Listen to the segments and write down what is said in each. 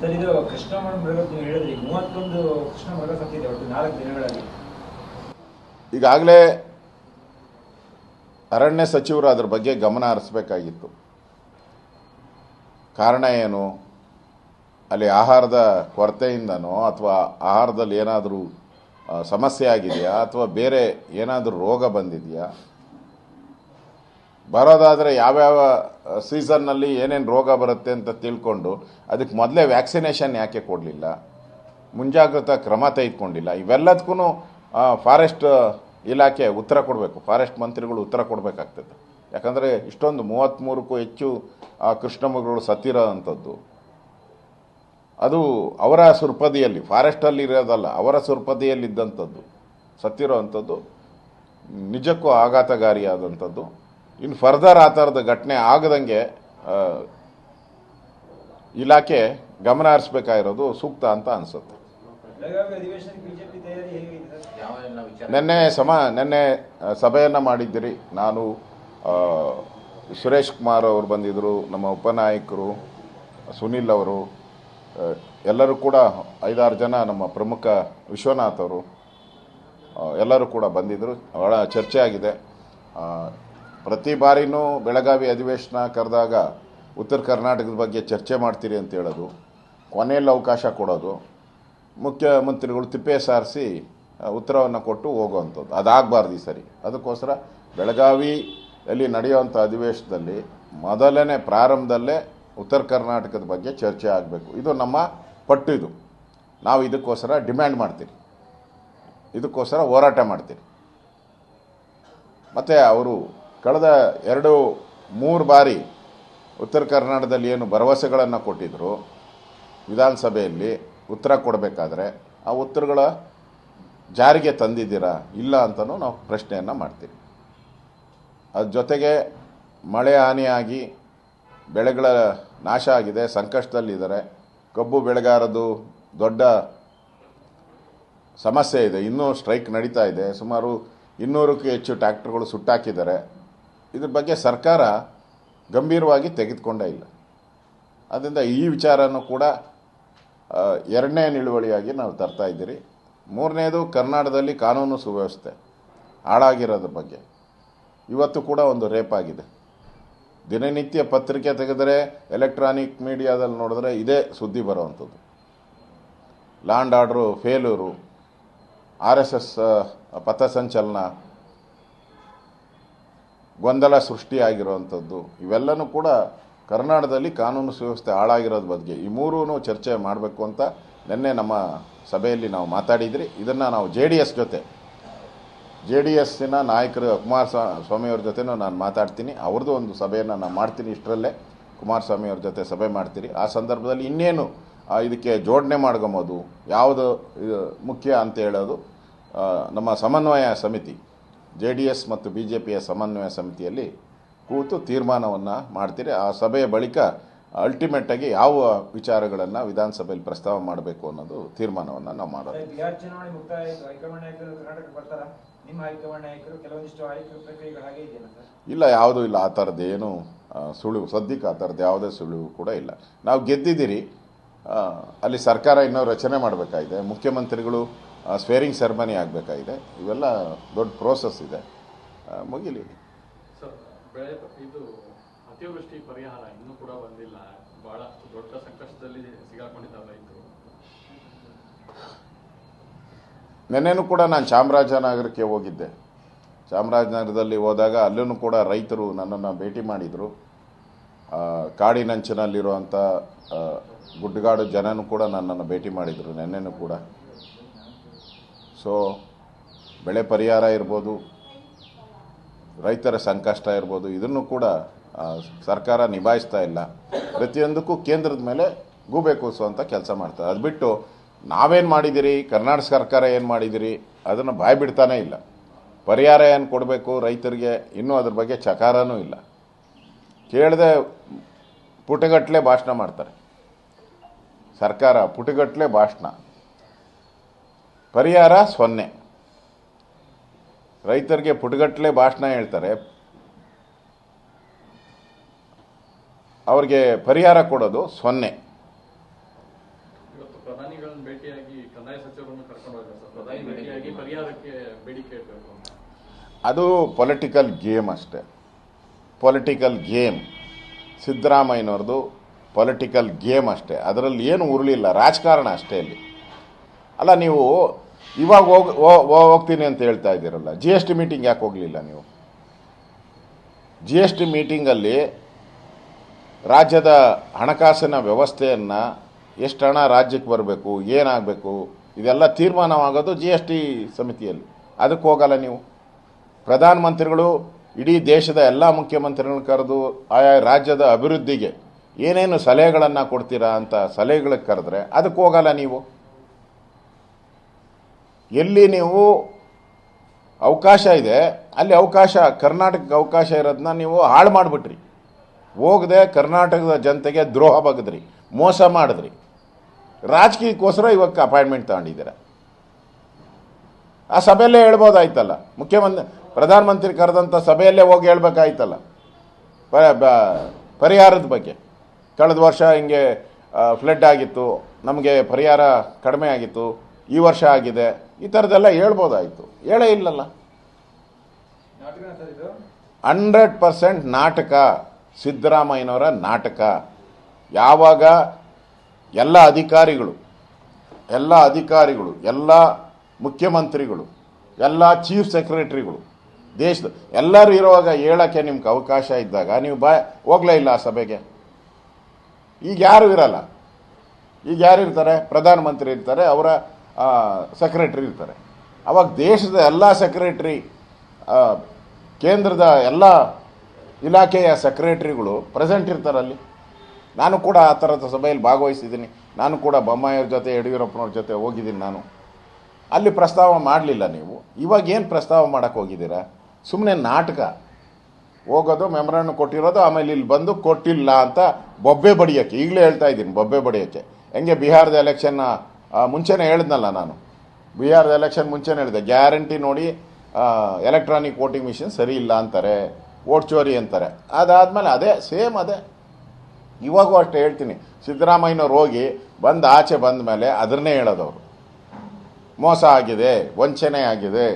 Sir, ಇದು ಕೃಷ್ಣ ಮೃಗ ನೀವು ಹೇಳಿದ್ರಿ, ಮೂವತ್ತೊಂದು ಕೃಷ್ಣ ಮೃಗ ಸತ್ತಿದೆ ಒಟ್ಟು ನಾಲ್ಕು ದಿನಗಳಲ್ಲಿ. ಈಗಾಗಲೇ ಅರಣ್ಯ ಸಚಿವರು ಅದ್ರ ಬಗ್ಗೆ ಗಮನ ಹರಿಸ್ಬೇಕಾಗಿತ್ತು. ಕಾರಣ ಏನು? ಅಲ್ಲಿ ಆಹಾರದ ಕೊರತೆಯಿಂದನೋ ಅಥವಾ ಆಹಾರದಲ್ಲಿ ಏನಾದರೂ ಸಮಸ್ಯೆ ಆಗಿದೆಯಾ ಅಥವಾ ಬೇರೆ ಏನಾದರೂ ರೋಗ ಬಂದಿದೆಯಾ? ಬರೋದಾದರೆ ಯಾವ್ಯಾವ ಸೀಸನ್ನಲ್ಲಿ ಏನೇನು ರೋಗ ಬರುತ್ತೆ ಅಂತ ತಿಳ್ಕೊಂಡು ಅದಕ್ಕೆ ಮೊದಲೇ ವ್ಯಾಕ್ಸಿನೇಷನ್ ಯಾಕೆ ಕೊಡಲಿಲ್ಲ? ಮುಂಜಾಗ್ರತಾ ಕ್ರಮ ತೆಗೆದುಕೊಂಡಿಲ್ಲ. ಇವೆಲ್ಲದಕ್ಕೂ ಫಾರೆಸ್ಟ್ ಇಲಾಖೆ ಉತ್ತರ ಕೊಡಬೇಕು. ಫಾರೆಸ್ಟ್ ಮಂತ್ರಿಗಳು ಉತ್ತರ ಕೊಡಬೇಕಾಗ್ತದೆ. ಯಾಕಂದರೆ ಇಷ್ಟೊಂದು ಮೂವತ್ತ್ಮೂರಕ್ಕೂ ಹೆಚ್ಚು, ಆ ಕೃಷ್ಣಮೃಗಗಳು ಸತ್ತಿರೋ ಅದು ಅವರ ಸುರ್ಪದಿಯಲ್ಲಿ ಫಾರೆಸ್ಟಲ್ಲಿ ಇರೋದಲ್ಲ, ಅವರ ಸುರ್ಪದಿಯಲ್ಲಿದ್ದಂಥದ್ದು. ಸತ್ತಿರೋ ಅಂಥದ್ದು, ನಿಜಕ್ಕೂ ಆಘಾತಕಾರಿಯಾದಂಥದ್ದು. ಇನ್ನು ಫರ್ದರ್ ಆ ಥರದ ಘಟನೆ ಆಗದಂಗೆ ಆ, ಇಲಾಖೆ ಗಮನ ಹರಿಸ್ಬೇಕಾಗಿರೋದು ಸೂಕ್ತ ಅಂತ ಅನಿಸುತ್ತೆ. ನಿನ್ನೆ ಸಮ ನಿನ್ನೆ ಸಭೆಯನ್ನು ಮಾಡಿದ್ದೀರಿ. ನಾನು ಸುರೇಶ್ ಕುಮಾರ್ ಅವರು ಬಂದಿದ್ದರು ನಮ್ಮ ಉಪನಾಯಕರು ಸುನಿಲ್ ಅವರು ಎಲ್ಲರೂ ಕೂಡ ಐದಾರು ಜನ ನಮ್ಮ ಪ್ರಮುಖ ವಿಶ್ವನಾಥ್ ಅವರು ಎಲ್ಲರೂ ಕೂಡ ಬಂದಿದ್ದರು ಭಾಳ ಚರ್ಚೆ ಆಗಿದೆ ಆ, ಪ್ರತಿ ಬಾರಿನೂ ಬೆಳಗಾವಿ ಅಧಿವೇಶನ ಕರೆದಾಗ ಉತ್ತರ ಕರ್ನಾಟಕದ ಬಗ್ಗೆ ಚರ್ಚೆ ಮಾಡ್ತೀರಿ ಅಂತ ಹೇಳೋದು, ಕೊನೆಯಲ್ಲಿ ಅವಕಾಶ ಕೊಡೋದು, ಮುಖ್ಯಮಂತ್ರಿಗಳು ತಿಪ್ಪೆ ಸಾರಿಸಿ ಉತ್ತರವನ್ನು ಕೊಟ್ಟು ಹೋಗುವಂಥದ್ದು. ಅದಾಗಬಾರ್ದು ಈ ಸರಿ. ಅದಕ್ಕೋಸ್ಕರ ಬೆಳಗಾವಿಯಲ್ಲಿ ನಡೆಯುವಂಥ ಅಧಿವೇಶನದಲ್ಲಿ ಮೊದಲನೇ ಪ್ರಾರಂಭದಲ್ಲೇ ಉತ್ತರ ಕರ್ನಾಟಕದ ಬಗ್ಗೆ ಚರ್ಚೆ ಆಗಬೇಕು. ಇದು ನಮ್ಮ ಪಟ್ಟು ಇದು. ನಾವು ಇದಕ್ಕೋಸ್ಕರ ಡಿಮ್ಯಾಂಡ್ ಮಾಡ್ತೀವಿ ಇದಕ್ಕೋಸ್ಕರ ಹೋರಾಟ ಮಾಡ್ತೀರಿ. ಮತ್ತು ಅವರು ಕಳೆದ ಎರಡು, ಮೂರು ಬಾರಿ ಉತ್ತರ ಕರ್ನಾಟಕದಲ್ಲಿ ಏನು ಭರವಸೆಗಳನ್ನು ಕೊಟ್ಟಿದ್ದರು ವಿಧಾನಸಭೆಯಲ್ಲಿ ಉತ್ತರ ಕೊಡಬೇಕಾದ್ರೆ ಆ ಉತ್ತರಗಳ ಜಾರಿಗೆ ತಂದಿದ್ದೀರಾ, ಇಲ್ಲ ಅಂತಲೂ ನಾವು ಪ್ರಶ್ನೆಯನ್ನು ಮಾಡ್ತೀವಿ. ಅದ್ರ ಜೊತೆಗೆ ಮಳೆ ಹಾನಿಯಾಗಿ ಬೆಳೆಗಳ ನಾಶ ಆಗಿದೆ, ಸಂಕಷ್ಟದಲ್ಲಿದ್ದಾರೆ, ಕಬ್ಬು ಬೆಳೆಗಾರದು ದೊಡ್ಡ ಸಮಸ್ಯೆ ಇದೆ, ಇನ್ನೂ ಸ್ಟ್ರೈಕ್ ನಡೀತಾ ಇದೆ, ಸುಮಾರು ಇನ್ನೂರಕ್ಕೂ ಹೆಚ್ಚು ಟ್ಯಾಕ್ಟರ್ಗಳು ಸುಟ್ಟಾಕಿದ್ದಾರೆ. ಇದ್ರ ಬಗ್ಗೆ ಸರ್ಕಾರ ಗಂಭೀರವಾಗಿ ತೆಗೆದುಕೊಂಡೇ ಇಲ್ಲ. ಆದ್ದರಿಂದ ಈ ವಿಚಾರನೂ ಕೂಡ ಎರಡನೇ ನಿಲುವಳಿಯಾಗಿ ನಾವು ತರ್ತಾ ಇದ್ದೀರಿ. ಮೂರನೇದು, ಕರ್ನಾಟಕದಲ್ಲಿ ಕಾನೂನು ಸುವ್ಯವಸ್ಥೆ ಹಾಳಾಗಿರೋದ್ರ ಬಗ್ಗೆ. ಇವತ್ತು ಕೂಡ ಒಂದು ರೇಪ್ ಆಗಿದೆ. ದಿನನಿತ್ಯ ಪತ್ರಿಕೆ ತೆಗೆದರೆ, ಎಲೆಕ್ಟ್ರಾನಿಕ್ ಮೀಡಿಯಾದಲ್ಲಿ ನೋಡಿದ್ರೆ ಇದೇ ಸುದ್ದಿ ಬರುವಂಥದ್ದು. Land order, failure, R S S ಪಥಸಂಚಲನ ಗೊಂದಲ ಸೃಷ್ಟಿಯಾಗಿರುವಂಥದ್ದು. ಇವೆಲ್ಲನೂ ಕೂಡ ಕರ್ನಾಟಕದಲ್ಲಿ ಕಾನೂನು ಸುವ್ಯವಸ್ಥೆ ಹಾಳಾಗಿರೋದ್ರ ಬಗ್ಗೆ ಈ ಮೂರೂ ಚರ್ಚೆ ಮಾಡಬೇಕು ಅಂತ ನಿನ್ನೆ ನಮ್ಮ ಸಭೆಯಲ್ಲಿ ನಾವು ಮಾತಾಡಿದ್ರಿ. ಇದನ್ನು ನಾವು ಜೆ ಡಿ ಎಸ್ ಜೊತೆ, ಜೆ ಡಿ ಎಸ್ಸಿನ ನಾಯಕರು ಕುಮಾರಸ್ವಾಮಿಯವ್ರ ಜೊತೆನೂ ನಾನು ಮಾತಾಡ್ತೀನಿ. ಅವ್ರದ್ದು ಒಂದು ಸಭೆಯನ್ನು ನಾನು ಮಾಡ್ತೀನಿ ಇಷ್ಟರಲ್ಲೇ. ಕುಮಾರಸ್ವಾಮಿಯವ್ರ ಜೊತೆ ಸಭೆ ಮಾಡ್ತೀರಿ. ಆ ಸಂದರ್ಭದಲ್ಲಿ ಇನ್ನೇನು ಇದಕ್ಕೆ ಜೋಡಣೆ ಮಾಡ್ಕೊಂಬೋದು ಯಾವುದು ಮುಖ್ಯ ಅಂತ ಹೇಳೋದು ನಮ್ಮ ಸಮನ್ವಯ ಸಮಿತಿ. ಜೆ ಡಿ ಎಸ್ ಮತ್ತು ಬಿ ಜೆ ಪಿಯ ಸಮನ್ವಯ ಸಮಿತಿಯಲ್ಲಿ ಕೂತು ತೀರ್ಮಾನವನ್ನು ಮಾಡ್ತೀರಿ. ಆ ಸಭೆಯ ಬಳಿಕ ಅಲ್ಟಿಮೇಟಾಗಿ ಯಾವ ವಿಚಾರಗಳನ್ನು ವಿಧಾನಸಭೆಯಲ್ಲಿ ಪ್ರಸ್ತಾವ ಮಾಡಬೇಕು ಅನ್ನೋದು ತೀರ್ಮಾನವನ್ನು ನಾವು ಮಾಡೋದು. ಇಲ್ಲ ಯಾವುದೂ ಇಲ್ಲ. ಆ ಥರದ್ದು ಏನು ಸುಳಿವು ಸದ್ಯಕ್ಕೆ ಆ ಥರದ್ದು ಯಾವುದೇ ಸುಳಿವು ಕೂಡ ಇಲ್ಲ. ನಾವು ಗೆದ್ದಿದ್ದೀರಿ. ಅಲ್ಲಿ ಸರ್ಕಾರ ಇನ್ನೂ ರಚನೆ ಮಾಡಬೇಕಾಗಿದೆ. ಮುಖ್ಯಮಂತ್ರಿಗಳು ಸ್ವೇರಿಂಗ್ ಸೆರೆಮನಿ ಆಗಬೇಕಾಗಿದೆ. ಇವೆಲ್ಲ ದೊಡ್ಡ ಪ್ರೋಸೆಸ್ ಇದೆ. ಮುಗಿಲಿ. ಅತಿವೃಷ್ಟಿ ಪರಿಹಾರ ಇನ್ನೂ ಕೂಡ ಬಂದಿಲ್ಲ. ಬಹಳ ದೊಡ್ಡ ಸಂಕಷ್ಟದಲ್ಲಿ ರೈತರು ನೆನ್ನೆನೂ ಕೂಡ ನಾನು ಚಾಮರಾಜನಗರಕ್ಕೆ ಹೋಗಿದ್ದೆ. ಚಾಮರಾಜನಗರದಲ್ಲಿ ಹೋದಾಗ ಅಲ್ಲೂ ಕೂಡ ರೈತರು ನನ್ನನ್ನು ಭೇಟಿ ಮಾಡಿದರು. ಕಾಡಿನಂಚಿನಲ್ಲಿರುವಂಥ ಗುಡ್ಡಗಾಡು ಜನನೂ ಕೂಡ ನನ್ನನ್ನು ಭೇಟಿ ಮಾಡಿದರು ನೆನ್ನೆನೂ ಕೂಡ. ಸೊ ಬೆಳೆ ಪರಿಹಾರ ಇರ್ಬೋದು, ರೈತರ ಸಂಕಷ್ಟ ಇರ್ಬೋದು, ಇದನ್ನು ಕೂಡ ಸರ್ಕಾರ ನಿಭಾಯಿಸ್ತಾ ಇಲ್ಲ. ಪ್ರತಿಯೊಂದಕ್ಕೂ ಕೇಂದ್ರದ ಮೇಲೆ ಗೂಬೆ ಅಂತ ಕೆಲಸ ಮಾಡ್ತಾರೆ. ಅದು ಬಿಟ್ಟು ನಾವೇನು ಮಾಡಿದ್ದೀರಿ ಕರ್ನಾಟಕ ಸರ್ಕಾರ ಏನು ಮಾಡಿದ್ದೀರಿ ಅದನ್ನು ಬಾಯ್ ಬಿಡ್ತಾನೇ ಇಲ್ಲ. ಪರಿಹಾರ ಏನು ಕೊಡಬೇಕು ರೈತರಿಗೆ? ಇನ್ನೂ ಅದ್ರ ಬಗ್ಗೆ ಚಕಾರನೂ ಇಲ್ಲ. ಕೇಳದೆ ಪುಟಗಟ್ಟಲೆ ಭಾಷಣ ಮಾಡ್ತಾರೆ. ಸರ್ಕಾರ ಪುಟಗಟ್ಟಲೆ ಭಾಷಣ. ಪರಿಹಾರ ಸೊನ್ನೆ. ರೈತರಿಗೆ ಪುಟಗಟ್ಟಲೆ ಭಾಷಣ ಹೇಳ್ತಾರೆ. ಅವ್ರಿಗೆ ಪರಿಹಾರ ಕೊಡೋದು ಸೊನ್ನೆ. ಅದು ಪೊಲಿಟಿಕಲ್ ಗೇಮ್ ಅಷ್ಟೇ. ಪೊಲಿಟಿಕಲ್ ಗೇಮ್ ಸಿದ್ದರಾಮಯ್ಯನವ್ರದ್ದು ಪೊಲಿಟಿಕಲ್ ಗೇಮ್ ಅಷ್ಟೇ. ಅದರಲ್ಲಿ ಏನು ಉರುಳಿಲ್ಲ. ರಾಜಕಾರಣ ಅಷ್ಟೇ ಇಲ್ಲಿ ಅಲ್ಲ, ನೀವು ಇವಾಗ ಹೋಗಿ ಹೋಗ್ತೀನಿ ಅಂತ ಹೇಳ್ತಾ ಇದ್ದೀರಲ್ಲ ಜಿ ಎಸ್ ಟಿ ಮೀಟಿಂಗ್ ಯಾಕೆ ಹೋಗಲಿಲ್ಲ ನೀವು? ಜಿ ಎಸ್ ಟಿ ಮೀಟಿಂಗಲ್ಲಿ ರಾಜ್ಯದ ಹಣಕಾಸಿನ ವ್ಯವಸ್ಥೆಯನ್ನು ಎಷ್ಟು ಹಣ ರಾಜ್ಯಕ್ಕೆ ಬರಬೇಕು, ಏನಾಗಬೇಕು, ಇದೆಲ್ಲ ತೀರ್ಮಾನವಾಗೋದು ಜಿ ಎಸ್ ಟಿ ಸಮಿತಿಯಲ್ಲಿ. ಅದಕ್ಕೆ ಹೋಗಲ್ಲ ನೀವು. ಪ್ರಧಾನಮಂತ್ರಿಗಳು ಇಡೀ ದೇಶದ ಎಲ್ಲ ಮುಖ್ಯಮಂತ್ರಿಗಳನ್ನ ಕರೆದು, ಆಯಾ ರಾಜ್ಯದ ಅಭಿವೃದ್ಧಿಗೆ ಏನೇನು ಸಲಹೆಗಳನ್ನು ಕೊಡ್ತೀರಾ ಅಂತ ಸಲಹೆಗಳಿಗೆ ಕರೆದ್ರೆ ಅದಕ್ಕೆ ಹೋಗಲ್ಲ ನೀವು. ಎಲ್ಲಿ ನೀವು ಅವಕಾಶ ಇದೆ, ಅಲ್ಲಿ ಅವಕಾಶ, ಕರ್ನಾಟಕಕ್ಕೆ ಅವಕಾಶ ಇರೋದನ್ನ ನೀವು ಹಾಳು ಮಾಡಿಬಿಟ್ರಿ. ಹೋಗದೆ ಕರ್ನಾಟಕದ ಜನತೆಗೆ ದ್ರೋಹ ಬಗದ್ರಿ, ಮೋಸ ಮಾಡಿದ್ರಿ. ರಾಜಕೀಯಕ್ಕೋಸ್ಕರ ಇವಾಗ ಅಪಾಯಿಂಟ್ಮೆಂಟ್ ತಗೊಂಡಿದ್ದೀರ. ಆ ಸಭೆಯಲ್ಲೇ ಹೇಳ್ಬೋದಾಯ್ತಲ್ಲ. ಮುಖ್ಯಮಂತ್ರಿ ಪ್ರಧಾನಮಂತ್ರಿ ಕರೆದಂಥ ಸಭೆಯಲ್ಲೇ ಹೋಗಿ ಹೇಳ್ಬೇಕಾಯ್ತಲ್ಲ. ಪರಿಹಾರದ ಬಗ್ಗೆ. ಕಳೆದ ವರ್ಷ ಹಿಂಗೆ ಫ್ಲಡ್ ಆಗಿತ್ತು. ನಮಗೆ ಪರಿಹಾರ ಕಡಿಮೆ ಆಗಿತ್ತು. ಈ ವರ್ಷ ಆಗಿದೆ. ಈ ಥರದ್ದೆಲ್ಲ ಹೇಳ್ಬೋದಾಯಿತು. ಹೇಳೇ ಇಲ್ಲಲ್ಲ. ಹಂಡ್ರೆಡ್ ಪರ್ಸೆಂಟ್ ನಾಟಕ, ಸಿದ್ದರಾಮಯ್ಯನವರ ನಾಟಕ. ಯಾವಾಗ ಎಲ್ಲ ಅಧಿಕಾರಿಗಳು ಎಲ್ಲ ಅಧಿಕಾರಿಗಳು, ಎಲ್ಲ ಮುಖ್ಯಮಂತ್ರಿಗಳು, ಎಲ್ಲ ಚೀಫ್ ಸೆಕ್ರೆಟರಿಗಳು, ದೇಶದ ಎಲ್ಲರೂ ಇರುವಾಗ ಹೇಳೋಕ್ಕೆ ನಿಮ್ಗೆ ಅವಕಾಶ ಇದ್ದಾಗ ನೀವು ಬಾ, ಹೋಗಲೇ ಇಲ್ಲ ಆ ಸಭೆಗೆ. ಈಗ ಯಾರು ಇರಲ್ಲ. ಈಗ ಯಾರು ಇರ್ತಾರೆ? ಪ್ರಧಾನಮಂತ್ರಿ ಇರ್ತಾರೆ, ಅವರ ಸೆಕ್ರೆಟ್ರಿ ಇರ್ತಾರೆ. ಅವಾಗ ದೇಶದ ಎಲ್ಲ ಸೆಕ್ರೆಟ್ರಿ ಕೇಂದ್ರದ ಎಲ್ಲ ಇಲಾಖೆಯ ಸೆಕ್ರೆಟ್ರಿಗಳು ಪ್ರೆಸೆಂಟ್ ಇರ್ತಾರಲ್ಲಿ ನಾನು ಕೂಡ ಆ ಥರದ ಸಭೆಯಲ್ಲಿ ಭಾಗವಹಿಸಿದ್ದೀನಿ. ನಾನು ಕೂಡ ಬೊಮ್ಮಾಯಿಯವ್ರ ಜೊತೆ, ಯಡಿಯೂರಪ್ಪನವ್ರ ಜೊತೆ ಹೋಗಿದ್ದೀನಿ ನಾನು. ಅಲ್ಲಿ ಪ್ರಸ್ತಾವ ಮಾಡಲಿಲ್ಲ ನೀವು. ಇವಾಗ ಏನು ಪ್ರಸ್ತಾವ ಮಾಡೋಕ್ಕೆ ಹೋಗಿದ್ದೀರಾ? ಸುಮ್ಮನೆ ನಾಟಕ. ಹೋಗೋದು ಮೆಮರನ್ನು ಕೊಟ್ಟಿರೋದು, ಆಮೇಲೆ ಇಲ್ಲಿ ಬಂದು ಕೊಟ್ಟಿಲ್ಲ ಅಂತ ಬೊಬ್ಬೆ ಬಡಿಯೋಕ್ಕೆ. ಈಗಲೇ ಹೇಳ್ತಾ ಇದ್ದೀನಿ, ಬೊಬ್ಬೆ ಬಡಿಯೋಕ್ಕೆ. ಹೆಂಗೆ ಬಿಹಾರದ ಎಲೆಕ್ಷನ್ನ ಮುಂಚೆನೇ ಹೇಳಿದ್ನಲ್ಲ ನಾನು. ಬಿ ಆರ್ ಎಲೆಕ್ಷನ್ ಮುಂಚೆನೇ ಹೇಳಿದೆ ಗ್ಯಾರಂಟಿ ನೋಡಿ ಎಲೆಕ್ಟ್ರಾನಿಕ್ ವೋಟಿಂಗ್ ಮಿಷಿನ್ ಸರಿ ಇಲ್ಲ ಅಂತಾರೆ ವೋಟ್ ಚೋರಿ ಅಂತಾರೆ. ಅದಾದಮೇಲೆ ಅದೇ ಸೇಮ್ ಅದೇ. ಇವಾಗೂ ಅಷ್ಟೇ ಹೇಳ್ತೀನಿ. ಸಿದ್ದರಾಮಯ್ಯನವ್ರು ಹೋಗಿ ಬಂದು ಆಚೆ ಬಂದ ಮೇಲೆ ಅದನ್ನೇ ಹೇಳೋದವರು ಮೋಸ ಆಗಿದೆ, ವಂಚನೆ ಆಗಿದೆ,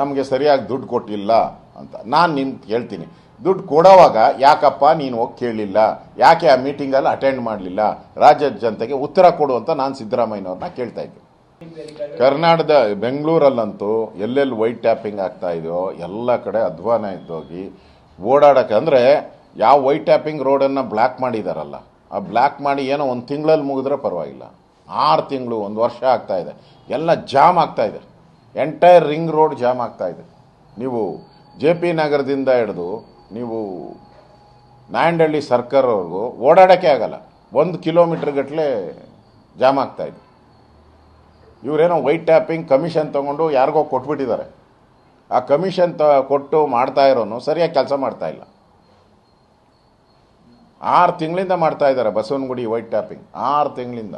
ನಮಗೆ ಸರಿಯಾಗಿ ದುಡ್ಡು ಕೊಟ್ಟಿಲ್ಲ ಅಂತ. ನಾನು ನಿಮ್ಗೆ ಹೇಳ್ತೀನಿ. ದುಡ್ಡು ಕೊಡೋವಾಗ ಯಾಕಪ್ಪ ನೀನು ಹೋಗಿ ಕೇಳಲಿಲ್ಲ ಯಾಕೆ ಆ ಮೀಟಿಂಗಲ್ಲಿ ಅಟೆಂಡ್ ಮಾಡಲಿಲ್ಲ? ರಾಜ್ಯದ ಜನತೆಗೆ ಉತ್ತರ ಕೊಡು ಅಂತ ನಾನು ಸಿದ್ದರಾಮಯ್ಯನವ್ರನ್ನ ಕೇಳ್ತಾ ಇದ್ದೆ. ಕರ್ನಾಟಕದ ಬೆಂಗಳೂರಲ್ಲಂತೂ ಎಲ್ಲೆಲ್ಲಿ ವೈಟ್ ಟ್ಯಾಪಿಂಗ್ ಆಗ್ತಾ ಇದೆಯೋ, ಎಲ್ಲ ಕಡೆ ಅಧ್ವಾನ ಇದ್ದೋಗಿ ಓಡಾಡಕ್ಕೆ ಅಂದರೆ ಯಾವ ವೈಟ್ ಟ್ಯಾಪಿಂಗ್ ರೋಡನ್ನು ಬ್ಲ್ಯಾಕ್ ಮಾಡಿದಾರಲ್ಲ, ಆ ಬ್ಲ್ಯಾಕ್ ಮಾಡಿ ಏನೋ ಒಂದು ತಿಂಗಳಲ್ಲಿ ಮುಗಿದ್ರೆ ಪರವಾಗಿಲ್ಲ. ಆರು ತಿಂಗಳು, ಒಂದು ವರ್ಷ ಆಗ್ತಾ ಇದೆ. ಎಲ್ಲ ಜಾಮ್ ಆಗ್ತಾ ಇದೆ. ಎಂಟೈರ್ ರಿಂಗ್ ರೋಡ್ ಜಾಮ್ ಆಗ್ತಾ ಇದೆ. ನೀವು ಜೆ ಪಿ ನಗರದಿಂದ ಹಿಡಿದು ನೀವು ನಾಯಂಡಹಳ್ಳಿ ಸರ್ಕಾರವ್ರಿಗೂ ಓಡಾಡೋಕ್ಕೆ ಆಗಲ್ಲ. ಒಂದು ಕಿಲೋಮೀಟ್ರ್ ಗಟ್ಟಲೆ ಜಾಮ್ ಆಗ್ತಾ ಇದೆ. ಇವರೇನೋ ವೈಟ್ ಟ್ಯಾಪಿಂಗ್ ಕಮಿಷನ್ ತೊಗೊಂಡು ಯಾರಿಗೋ ಕೊಟ್ಬಿಟ್ಟಿದ್ದಾರೆ. ಆ ಕಮಿಷನ್ ತ, ಕೊಟ್ಟು ಮಾಡ್ತಾ ಇರೋನು ಸರಿಯಾಗಿ ಕೆಲಸ ಮಾಡ್ತಾ ಇಲ್ಲ. ಆರು ತಿಂಗಳಿಂದ ಮಾಡ್ತಾ ಇದ್ದಾರೆ ಬಸವನಗುಡಿ ವೈಟ್ ಟ್ಯಾಪಿಂಗ್. ಆರು ತಿಂಗಳಿಂದ.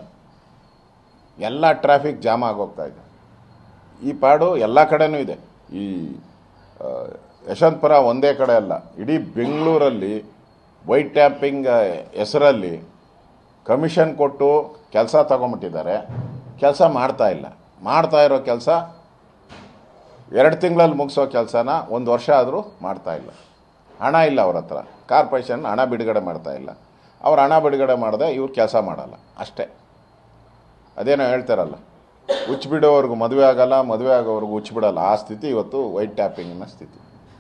ಎಲ್ಲ ಟ್ರಾಫಿಕ್ ಜಾಮ್ ಆಗೋಗ್ತಾ ಇದೆ. ಈ ಪಾಡು ಎಲ್ಲ ಕಡೆನೂ ಇದೆ. ಈ ಯಶವಂತಪುರ ಒಂದೇ ಕಡೆ ಅಲ್ಲ. ಇಡೀ ಬೆಂಗಳೂರಲ್ಲಿ ವೈಟ್ ಟ್ಯಾಪಿಂಗ್ ಹೆಸರಲ್ಲಿ ಕಮಿಷನ್ ಕೊಟ್ಟು ಕೆಲಸ ತಗೊಂಬಿಟ್ಟಿದ್ದಾರೆ ಕೆಲಸ ಮಾಡ್ತಾ ಇಲ್ಲ. ಮಾಡ್ತಾ ಇರೋ ಕೆಲಸ ಎರಡು ತಿಂಗಳಲ್ಲಿ ಮುಗಿಸೋ ಕೆಲಸನ ಒಂದು ವರ್ಷ ಆದರೂ ಮಾಡ್ತಾ ಇಲ್ಲ. ಹಣ ಇಲ್ಲ ಅವ್ರ ಹತ್ರ. ಕಾರ್ಪೊರೇಷನ್ ಹಣ ಬಿಡುಗಡೆ ಮಾಡ್ತಾ ಇಲ್ಲ. ಅವ್ರು ಹಣ ಬಿಡುಗಡೆ ಮಾಡಿದೆ ಇವ್ರು ಕೆಲಸ ಮಾಡಲ್ಲ. ಅಷ್ಟೇ. ಅದೇನೋ ಹೇಳ್ತಾರಲ್ಲ ಬಿಡೋವರೆಗೂ ಮದುವೆ ಆಗಲ್ಲ, ಮದುವೆ ಆಗೋವರೆಗೂ ಬಿಡಲ್ಲ ಆ ಸ್ಥಿತಿ ಇವತ್ತು ವೈಟ್ ಟ್ಯಾಪಿಂಗಿನ ಸ್ಥಿತಿ.